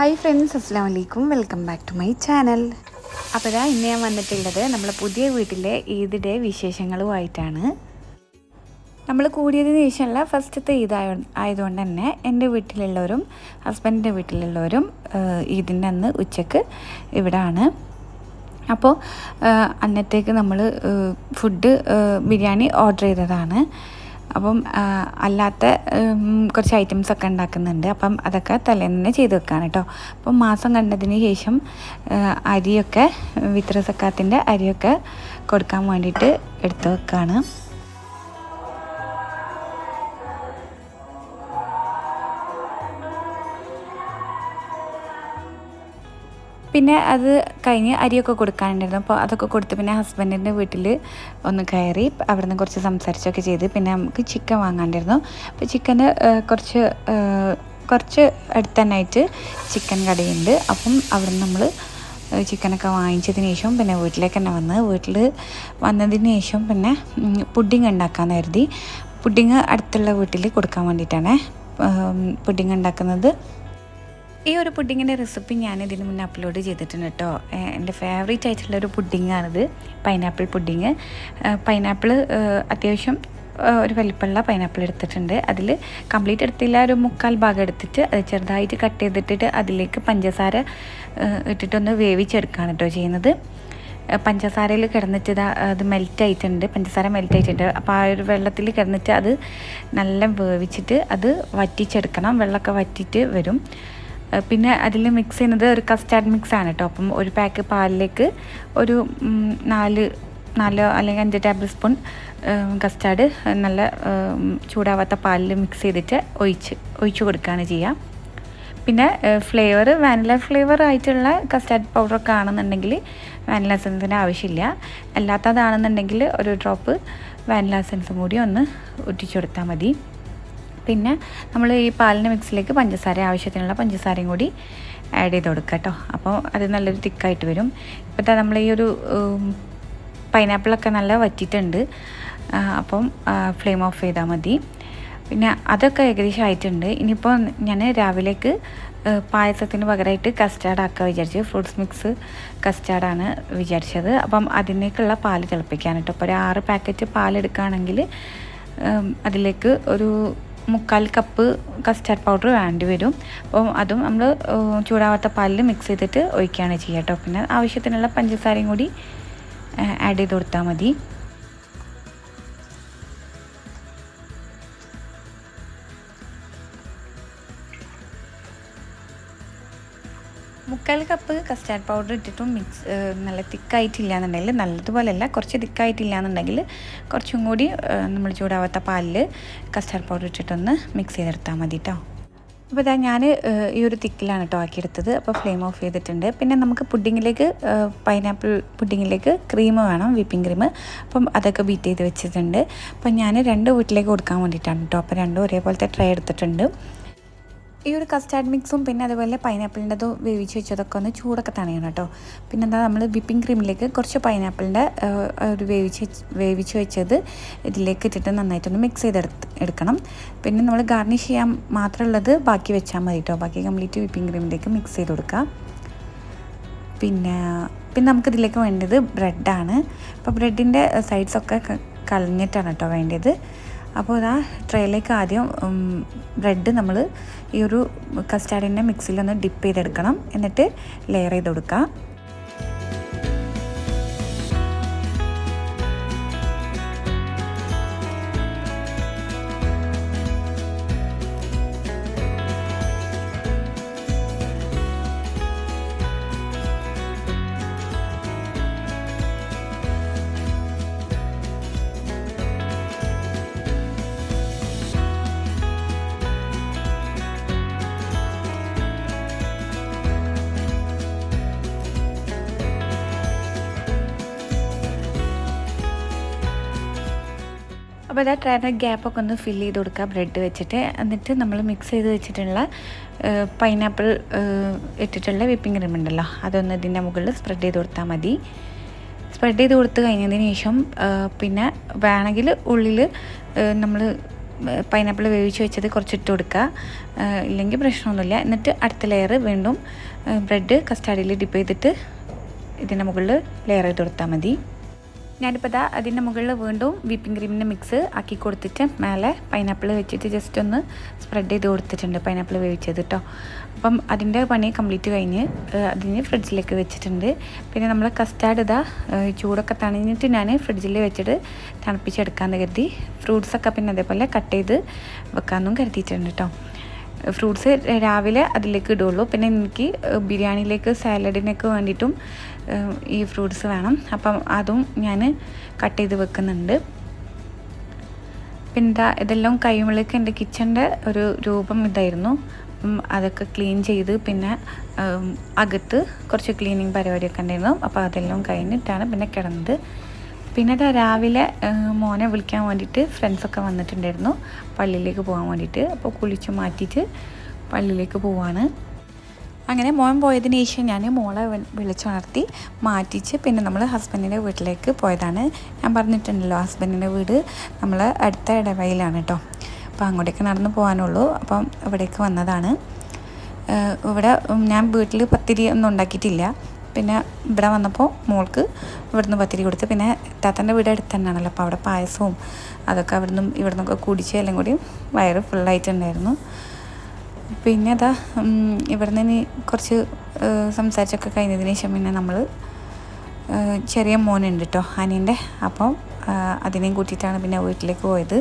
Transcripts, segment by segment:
Hi friends അസ്സാം വലൈക്കും welcome back to my channel അപ്പോൾ ഇതാ ഇന്ന് ഞാൻ വന്നിട്ടുള്ളത് നമ്മളെ പുതിയ വീട്ടിലെ ഈദിന്റെ വിശേഷങ്ങളുമായിട്ടാണ്. നമ്മൾ കൂടിയതിന് ശേഷമുള്ള ഫസ്റ്റത്തെ ഈദ് ആയ ആയതുകൊണ്ട് തന്നെ എന്റെ വീട്ടിലുള്ളവരും ഹസ്ബൻഡിന്റെ വീട്ടിലുള്ളവരും ഈദിന്റെ അന്ന് ഉച്ചയ്ക്ക് ഇവിടാണ്. അപ്പോൾ അന്നത്തേക്ക് നമ്മൾ ഫുഡ് ബിരിയാണി ഓർഡർ ചെയ്തതാണ്. അപ്പം അല്ലാത്ത കുറച്ച് ഐറ്റംസ് ഒക്കെ ഉണ്ടാക്കുന്നുണ്ട്. അപ്പം അതൊക്കെ തലേന്ന് തന്നെ ചെയ്ത് വെക്കാണ് കേട്ടോ അപ്പം മാസം കണ്ടതിന് ശേഷം അരിയൊക്കെ വിത്ര സക്കാത്തിന്റെ അരിയൊക്കെ കൊടുക്കാൻ വേണ്ടിയിട്ട് എടുത്ത് വെക്കാണ്. പിന്നെ അത് കഴിഞ്ഞ് അരിയൊക്കെ കൊടുക്കാനുണ്ടായിരുന്നു. അപ്പോൾ അതൊക്കെ കൊടുത്ത് പിന്നെ ഹസ്ബൻഡിന്റെ വീട്ടിൽ ഒന്ന് കയറി അവിടെ നിന്ന് കുറച്ച് സംസാരിച്ചൊക്കെ ചെയ്ത് പിന്നെ നമുക്ക് ചിക്കൻ വാങ്ങാണ്ടായിരുന്നു അപ്പോൾ ചിക്കന് കുറച്ച് കുറച്ച് അടുത്ത് തന്നെ ആയിട്ട് ചിക്കൻ കടയുണ്ട്. അപ്പം അവിടെ നമ്മൾ ചിക്കനൊക്കെ വാങ്ങിച്ചതിന് ശേഷം പിന്നെ വീട്ടിലേക്ക് തന്നെ വന്ന് വീട്ടിൽ വന്നതിന് ശേഷം പിന്നെ പുഡിങ് ഉണ്ടാക്കാമെന്ന് കരുതി. പുഡിങ് അടുത്തുള്ള വീട്ടിൽ കൊടുക്കാൻ വേണ്ടിയിട്ടാണ്. പുഡിങ് ഉണ്ടാക്കുന്നത് ഈ ഒരു പുഡിങ്ങിന്റെ റെസിപ്പി ഞാൻ ഇതിന് മുന്നേ അപ്ലോഡ് ചെയ്തിട്ടുണ്ട് കേട്ടോ. എന്റെ ഫേവറേറ്റ് ആയിട്ടുള്ള ഒരു പുഡിങ്ങാണിത്. പൈനാപ്പിൾ പുഡിങ് പൈനാപ്പിൾ അത്യാവശ്യം ഒരു വലിപ്പമുള്ള പൈനാപ്പിൾ എടുത്തിട്ടുണ്ട്. അതിൽ കംപ്ലീറ്റ് എടുത്തില്ല ഒരു മുക്കാൽ ഭാഗം എടുത്തിട്ട് അത് ചെറുതായിട്ട് കട്ട് ചെയ്തിട്ടിട്ട് അതിലേക്ക് പഞ്ചസാര ഇട്ടിട്ടൊന്ന് വേവിച്ചെടുക്കുകയാണ് കേട്ടോ ചെയ്യുന്നത്. പഞ്ചസാരയിൽ കിടന്നിട്ട് അത് മെൽറ്റ് ആയിട്ടുണ്ട്. പഞ്ചസാര മെൽറ്റ് ആയിട്ടുണ്ട്. അപ്പോൾ ആ ഒരു വെള്ളത്തിൽ കിടന്നിട്ട് അത് നല്ല വേവിച്ചിട്ട് അത് വറ്റിച്ചെടുക്കണം. വെള്ളമൊക്കെ വറ്റിയിട്ട് വരും. പിന്നെ അതിൽ മിക്സ് ചെയ്യുന്നത് ഒരു കസ്റ്റാർഡ് മിക്സ് ആണ് കേട്ടോ അപ്പം ഒരു പാക്ക് പാലിലേക്ക് ഒരു നാല് നാലോ അല്ലെങ്കിൽ അഞ്ച് ടേബിൾ സ്പൂൺ കസ്റ്റാർഡ് നല്ല ചൂടാവാത്ത പാലിൽ മിക്സ് ചെയ്തിട്ട് ഒഴിച്ച് ഒഴിച്ചു കൊടുക്കുകയാണ് ചെയ്യുക. പിന്നെ ഫ്ലേവർ വാനില ഫ്ലേവർ ആയിട്ടുള്ള കസ്റ്റാർഡ് പൗഡറൊക്കെ ആണെന്നുണ്ടെങ്കിൽ വാനില എസൻസിന് ആവശ്യമില്ല. അല്ലാത്തതാണെന്നുണ്ടെങ്കിൽ ഒരു ഡ്രോപ്പ് വാനില എസൻസും കൂടി ഒന്ന് ഒട്ടിച്ചു കൊടുത്താൽ മതി. പിന്നെ നമ്മൾ ഈ പാലിന്റെ മിക്സിലേക്ക് പഞ്ചസാര ആവശ്യത്തിനുള്ള പഞ്ചസാരയും കൂടി ആഡ് ചെയ്ത് കൊടുക്കുക കേട്ടോ. അപ്പോൾ അത് നല്ലൊരു തിക്കായിട്ട് വരും. ഇപ്പോഴത്തെ നമ്മൾ ഈ ഒരു പൈനാപ്പിളൊക്കെ നല്ല വറ്റിയിട്ടുണ്ട്. അപ്പം ഫ്ലെയിം ഓഫ് ചെയ്താൽ മതി. പിന്നെ അതൊക്കെ ഏകദേശം ആയിട്ടുണ്ട്. ഇനിയിപ്പോൾ ഞാൻ രാവിലേക്ക് പായസത്തിന് പകരമായിട്ട് കസ്റ്റാർഡ് ആക്കുക വിചാരിച്ചു ഫ്രൂട്ട്സ് മിക്സ് കസ്റ്റാർഡാണ് വിചാരിച്ചത്. അപ്പം അതിനേക്കുള്ള പാൽ തിളപ്പിക്കാൻ കേട്ടോ. അപ്പോൾ ഒരു ആറ് പാക്കറ്റ് പാലെടുക്കുകയാണെങ്കിൽ അതിലേക്ക് ഒരു മുക്കാൽ കപ്പ് കസ്റ്റാർഡ് പൗഡർ വേണ്ടി വരും. അപ്പം അതും നമ്മൾ ചൂടാവാത്ത പാലിൽ മിക്സ് ചെയ്തിട്ട് ഒഴിക്കുകയാണ് ചെയ്യുക കേട്ടോ. പിന്നെ ആവശ്യത്തിനുള്ള പഞ്ചസാരയും കൂടി ആഡ് ചെയ്ത് കൊടുത്താൽ മതി. മുക്കാൽ കപ്പ് കസ്റ്റാർഡ് പൗഡർ ഇട്ടിട്ടും മിക്സ് നല്ല തിക്കായിട്ടില്ല എന്നുണ്ടെങ്കിൽ നല്ലതുപോലെയല്ല കുറച്ച് തിക്കായിട്ടില്ല എന്നുണ്ടെങ്കിൽ കുറച്ചും കൂടി നമ്മൾ ചൂടാവാത്ത പാലിൽ കസ്റ്റാർഡ് പൗഡർ ഇട്ടിട്ടൊന്ന് മിക്സ് ചെയ്തെടുത്താൽ മതി കേട്ടോ അപ്പോൾ ഇതാ ഞാൻ ഈ ഒരു തിക്കിലാണ് കേട്ടോ ആക്കിയെടുത്തത്. അപ്പോൾ ഫ്ലെയിം ഓഫ് ചെയ്തിട്ടുണ്ട്. പിന്നെ നമുക്ക് പുഡിങ്ങിലേക്ക് പൈനാപ്പിൾ പുഡിങ്ങിലേക്ക് ക്രീം വേണം വിപ്പിംഗ് ക്രീം അപ്പം അതൊക്കെ ബീറ്റ് ചെയ്ത് വെച്ചിട്ടുണ്ട്. അപ്പം ഞാൻ രണ്ട് വീട്ടിലേക്ക് കൊടുക്കാൻ വേണ്ടിയിട്ടാണ് കേട്ടോ അപ്പോൾ രണ്ടും ഒരേപോലത്തെ ട്രേ എടുത്തിട്ടുണ്ട്. ഈ ഒരു കസ്റ്റാർഡ് മിക്സും പിന്നെ അതുപോലെ പൈനാപ്പിളിന്റെ വേവിച്ച് വെച്ചതൊക്കെ ഒന്ന് ചൂടൊക്കെ തണയണം കേട്ടോ. പിന്നെ എന്താ നമ്മൾ വിപ്പിംഗ് ക്രീമിലേക്ക് കുറച്ച് പൈനാപ്പിളിന്റെ ഒരു വേവിച്ച് വെച്ച്- വേവിച്ച് വെച്ചത് ഇതിലേക്ക് ഇട്ടിട്ട് നന്നായിട്ടൊന്ന് മിക്സ് ചെയ്തെടുത്ത് എടുക്കണം. പിന്നെ നമ്മൾ ഗാർണിഷ് ചെയ്യാൻ മാത്രമുള്ളത് ബാക്കി വെച്ചാൽ മതി കേട്ടോ. ബാക്കി കംപ്ലീറ്റ് വിപ്പിംഗ് ക്രീമിലേക്ക് മിക്സ് ചെയ്ത് കൊടുക്കുക. പിന്നെ പിന്നെ നമുക്കിതിലേക്ക് വേണ്ടത് ബ്രെഡാണ് അപ്പോൾ ബ്രെഡിന്റെ സൈഡ്സൊക്കെ കളഞ്ഞിട്ടാണ് കേട്ടോ വേണ്ടത്. അപ്പോൾ ഇതാ ട്രേയിലേക്ക് ആദ്യം ബ്രെഡ് നമ്മൾ ഈ ഒരു കസ്റ്റാർഡിന്റെ മിക്സിലൊന്ന് ഡിപ്പ് ചെയ്തെടുക്കണം. എന്നിട്ട് ലെയർ ചെയ്ത് കൊടുക്കുക അപ്പോൾ അതാ ഗ്യാപ്പ് ഗ്യാപ്പൊക്കെ ഒന്ന് ഫില്ല് ചെയ്ത് കൊടുക്കുക ബ്രെഡ് വെച്ചിട്ട്. എന്നിട്ട് നമ്മൾ മിക്സ് ചെയ്ത് വെച്ചിട്ടുള്ള പൈനാപ്പിൾ ഇട്ടിട്ടുള്ള വിപ്പിംഗ് ക്രീം ഉണ്ടല്ലോ. അതൊന്ന് ഇതിന്റെ മുകളിൽ സ്പ്രെഡ് ചെയ്ത് കൊടുത്താൽ മതി. സ്പ്രെഡ് ചെയ്ത് കൊടുത്ത് കഴിഞ്ഞതിന് ശേഷം പിന്നെ വേണമെങ്കിൽ ഉള്ളിൽ നമ്മൾ പൈനാപ്പിൾ വേവിച്ച് വെച്ചത് കുറച്ച് ഇട്ട് കൊടുക്കുക ഇല്ലെങ്കിൽ പ്രശ്നമൊന്നുമില്ല. എന്നിട്ട് അടുത്ത ലെയർ വീണ്ടും ബ്രെഡ് കസ്റ്റാർഡിൽ ഡിപ്പ് ചെയ്തിട്ട് ഇതിന്റെ മുകളിൽ ലെയർ ചെയ്ത് കൊടുത്താൽ മതി. ഞാനിപ്പോൾ ഇതാ അതിന്റെ മുകളിൽ വീണ്ടും വിപ്പിംഗ് ക്രീമിന്റെ മിക്സ് ആക്കി കൊടുത്തിട്ട് മേലെ പൈനാപ്പിൾ വെച്ചിട്ട് ജസ്റ്റ് ഒന്ന് സ്പ്രെഡ് ചെയ്ത് കൊടുത്തിട്ടുണ്ട് പൈനാപ്പിൾ വേവിച്ചത് കേട്ടോ അപ്പം അതിന്റെ പണി കംപ്ലീറ്റ് കഴിഞ്ഞ് അതിന് ഫ്രിഡ്ജിലേക്ക് വെച്ചിട്ടുണ്ട്. പിന്നെ നമ്മൾ കസ്റ്റാർഡ് ഇതാ ചൂടൊക്കെ തണിഞ്ഞിട്ട് ഞാൻ ഫ്രിഡ്ജിൽ വെച്ചിട്ട് തണുപ്പിച്ചെടുക്കാമെന്ന് കരുതി ഫ്രൂട്ട്സൊക്കെ പിന്നെ അതേപോലെ കട്ട് ചെയ്ത് വെക്കാമെന്നും കരുതിയിട്ടുണ്ട് കേട്ടോ ഫ്രൂട്ട്സ് രാവിലെ അതിലേക്ക് ഇടുള്ളൂ. പിന്നെ എനിക്ക് ബിരിയാണിയിലേക്ക് സാലഡിനൊക്കെ വേണ്ടിയിട്ടും ഈ ഫ്രൂട്ട്സ് വേണം. അപ്പം അതും ഞാൻ കട്ട് ചെയ്ത് വെക്കുന്നുണ്ട്. പിന്നെ ഇതാ ഇതെല്ലാം കഴിയുമ്പോഴേക്ക് എന്റെ കിച്ചന്റെ ഒരു രൂപം ഇതായിരുന്നു. അപ്പം അതൊക്കെ ക്ലീൻ ചെയ്ത് പിന്നെ അകത്ത് കുറച്ച് ക്ലീനിങ് പരിപാടിയൊക്കെ ഉണ്ടായിരുന്നു. അപ്പോൾ അതെല്ലാം കഴിഞ്ഞിട്ടാണ് പിന്നെ കിടന്നത്. പിന്നെ രാവിലെ മോനെ വിളിക്കാൻ വേണ്ടിയിട്ട് ഫ്രണ്ട്സൊക്കെ വന്നിട്ടുണ്ടായിരുന്നു. പള്ളിയിലേക്ക് പോകാൻ വേണ്ടിയിട്ട്. അപ്പോൾ കുളിച്ച് മാറ്റിയിട്ട് പള്ളിയിലേക്ക് പോവാണ്. അങ്ങനെ മോൻ പോയതിന് ശേഷം ഞാൻ മോളെ വിളിച്ചുണർത്തി മാറ്റിച്ച് പിന്നെ നമ്മൾ ഹസ്ബൻഡിന്റെ വീട്ടിലേക്ക് പോയതാണ്. ഞാൻ പറഞ്ഞിട്ടുണ്ടല്ലോ ഹസ്ബൻഡിന്റെ വീട് നമ്മൾ അടുത്ത ഇടവയിലാണ് കേട്ടോ അപ്പോൾ അങ്ങോട്ടേക്ക് നടന്ന് പോകാനുള്ളൂ. അപ്പം ഇവിടേക്ക് വന്നതാണ്. ഇവിടെ ഞാൻ വീട്ടിൽ പത്തിരി ഒന്നും ഉണ്ടാക്കിയിട്ടില്ല. പിന്നെ ഇവിടെ വന്നപ്പോൾ മോൾക്ക് ഇവിടുന്ന് പത്തിരി കൊടുത്ത് പിന്നെ താത്തന്റെ വീട് അടുത്ത് തന്നെയാണല്ലോ. അപ്പോൾ അവിടെ പായസവും അതൊക്കെ അവിടുന്ന് ഇവിടുന്നൊക്കെ കുടിച്ച് എല്ലാം കൂടി വയറ് ഫുള്ളായിട്ടുണ്ടായിരുന്നു. പിന്നെ അതാ ഇവിടുന്ന് ഇനി കുറച്ച് സംസാരിച്ചൊക്കെ കഴിഞ്ഞതിന് ശേഷം പിന്നെ നമ്മൾ ചെറിയ മോനുണ്ട് കേട്ടോ അനിയന്റെ. അപ്പം അതിനെയും കൂട്ടിയിട്ടാണ് പിന്നെ വീട്ടിലേക്ക് പോയത്.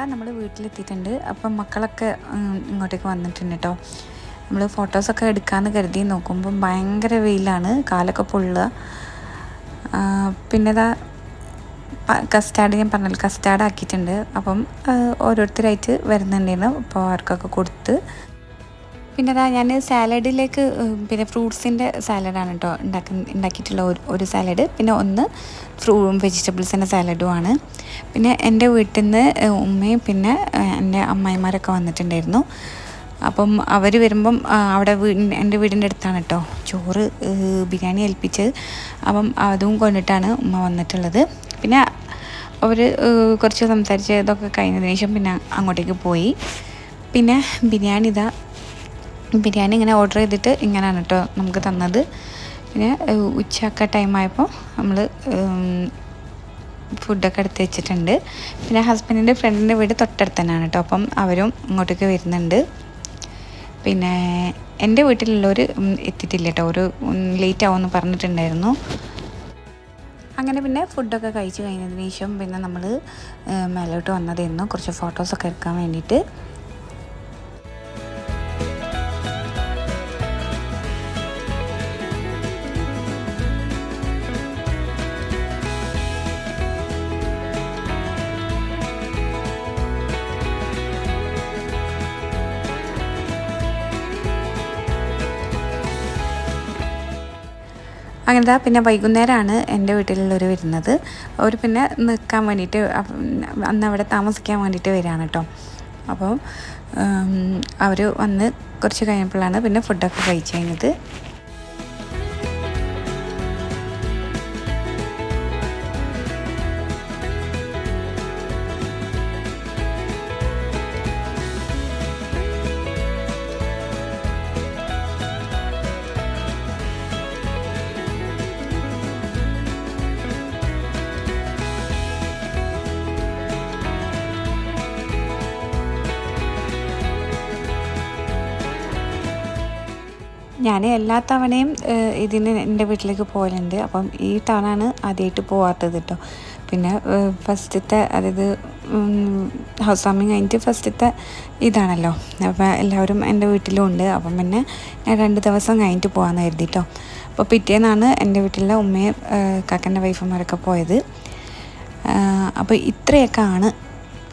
ദാ നമ്മൾ വീട്ടിലെത്തിയിട്ടുണ്ട്. അപ്പം മക്കളൊക്കെ ഇങ്ങോട്ടേക്ക് വന്നിട്ടുണ്ട് കേട്ടോ നമ്മൾ ഫോട്ടോസൊക്കെ എടുക്കാമെന്ന് കരുതി നോക്കുമ്പം ഭയങ്കര വെയിലാണ്. കാലൊക്കെ പൊള്ളുക. പിന്നെ ഇതാ കസ്റ്റാർഡ് ഞാൻ പറഞ്ഞു കസ്റ്റാർഡ് ആക്കിയിട്ടുണ്ട്. അപ്പം ഓരോരുത്തരായിട്ട് വരുന്നുണ്ടായിരുന്നു. അപ്പോൾ അവർക്കൊക്കെ കൊടുത്ത് പിന്നെ അതാ ഞാൻ സാലഡിലേക്ക് പിന്നെ ഫ്രൂട്ട്സിന്റെ സാലഡാണ് കേട്ടോ ഉണ്ടാക്കി ഉണ്ടാക്കിയിട്ടുള്ള ഒരു ഒരു സാലഡ്. പിന്നെ ഒന്ന് ഫ്രൂ വെജിറ്റബിൾസിന്റെ സാലഡുമാണ്. പിന്നെ എന്റെ വീട്ടിൽ നിന്ന് ഉമ്മയും പിന്നെ എന്റെ അമ്മായിമാരൊക്കെ വന്നിട്ടുണ്ടായിരുന്നു. അപ്പം അവർ വരുമ്പം അവിടെ എന്റെ വീടിന്റെ അടുത്താണ് കേട്ടോ ചോറ് ബിരിയാണി ഏൽപ്പിച്ചത്. അപ്പം അതും കൊണ്ടിട്ടാണ് ഉമ്മ വന്നിട്ടുള്ളത്. പിന്നെ അവർ കുറച്ച് സംസാരിച്ച് ഇതൊക്കെ കഴിഞ്ഞതിന് ശേഷം പിന്നെ അങ്ങോട്ടേക്ക് പോയി. പിന്നെ ബിരിയാണി ഇതാ ബിരിയാണി ഇങ്ങനെ ഓർഡർ ചെയ്തിട്ട് ഇങ്ങനെയാണ് കേട്ടോ നമുക്ക് തന്നത്. പിന്നെ ഉച്ചയൊക്കെ ടൈമായപ്പോൾ നമ്മൾ ഫുഡൊക്കെ എടുത്ത് വെച്ചിട്ടുണ്ട്. പിന്നെ ഹസ്ബൻഡിന്റെ ഫ്രണ്ടിന്റെ വീട് തൊട്ടടുത്ത് തന്നെയാണ് കേട്ടോ അപ്പം അവരും ഇങ്ങോട്ടേക്ക് വരുന്നുണ്ട്. പിന്നെ എന്റെ വീട്ടിലുള്ളവർ എത്തിയിട്ടില്ല കേട്ടോ ഒരു ലേറ്റ് ആവുമെന്ന് പറഞ്ഞിട്ടുണ്ടായിരുന്നു. അങ്ങനെ പിന്നെ ഫുഡൊക്കെ കഴിച്ച് കഴിഞ്ഞതിന് ശേഷം പിന്നെ നമ്മൾ മേലോട്ട് വന്നതായിരുന്നു കുറച്ച് ഫോട്ടോസൊക്കെ എടുക്കാൻ വേണ്ടിയിട്ട് അങ്ങനത്തെ പിന്നെ വൈകുന്നേരമാണ് എന്റെ വീട്ടിലുള്ളവർ വരുന്നത്. അവർ പിന്നെ നിൽക്കാൻ വേണ്ടിയിട്ട് അന്ന് അവിടെ താമസിക്കാൻ വേണ്ടിയിട്ട് വരികയാണ് കേട്ടോ. അപ്പോൾ അവർ വന്ന് കുറച്ച് കഴിഞ്ഞപ്പോഴാണ് പിന്നെ ഫുഡൊക്കെ കഴിച്ചു കഴിഞ്ഞത്. ഞാൻ എല്ലാ തവണയും ഇതിന് എന്റെ വീട്ടിലേക്ക് പോകലുണ്ട്. അപ്പം ഈ തവണയാണ് ആദ്യമായിട്ട് പോവാത്തത് കേട്ടോ പിന്നെ ഫസ്റ്റത്തെ അതായത് ഹൗസ് വാമിങ് കഴിഞ്ഞിട്ട് ഫസ്റ്റത്തെ ഇതാണല്ലോ. അപ്പം എല്ലാവരും എന്റെ വീട്ടിലും ഉണ്ട്. അപ്പം പിന്നെ ഞാൻ രണ്ട് ദിവസം കഴിഞ്ഞിട്ട് പോകാമെന്ന് കരുതി കേട്ടോ അപ്പോൾ പിറ്റേന്നാണ് എന്റെ വീട്ടിലെ ഉമ്മയും കാക്കന്റെ വൈഫുമാരൊക്കെ പോയത്. അപ്പോൾ ഇത്രയൊക്കെ ആണ്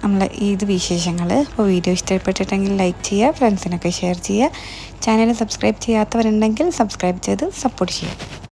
നമ്മളെ ഇത് വിശേഷങ്ങൾ അപ്പോൾ വീഡിയോ ഇഷ്ടപ്പെട്ടിട്ടെങ്കിൽ ലൈക്ക് ചെയ്യുക ഫ്രണ്ട്സിനൊക്കെ ഷെയർ ചെയ്യുക. ചാനൽ സബ്സ്ക്രൈബ് ചെയ്യാത്തവരുണ്ടെങ്കിൽ സബ്സ്ക്രൈബ് ചെയ്ത് സപ്പോർട്ട് ചെയ്യുക.